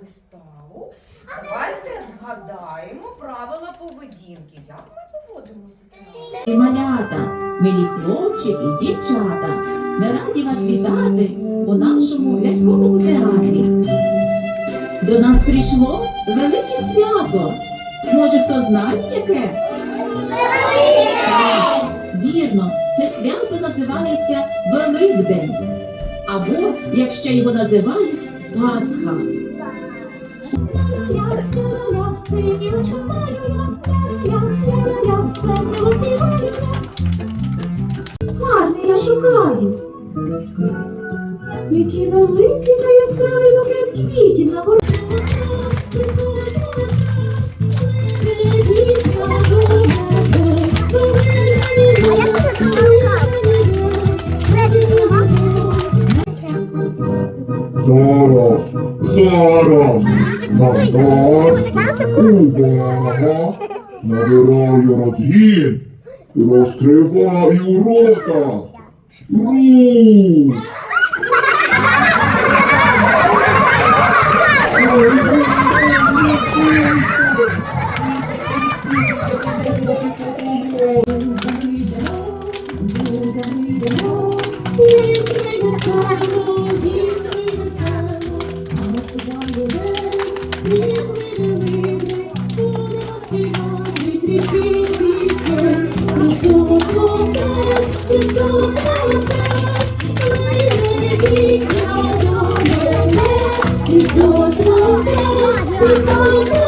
виставу. Давайте згадаємо правила поведінки. Як ми поводимося? І малята, милі хлопчики, дівчата, ми раді вас вітати у нашому ляльковому театрі. До нас прийшло велике свято. Може, хто знає яке? Вірно, це свято називається Великдень. Або, як ще його називають, Пасха. Гарний я шукаю. Який великий та яскравий букет квітів на горі. Зараз, зараз, на старт, увага, набираю розгін, розкриваю рота. Рух! Thank you.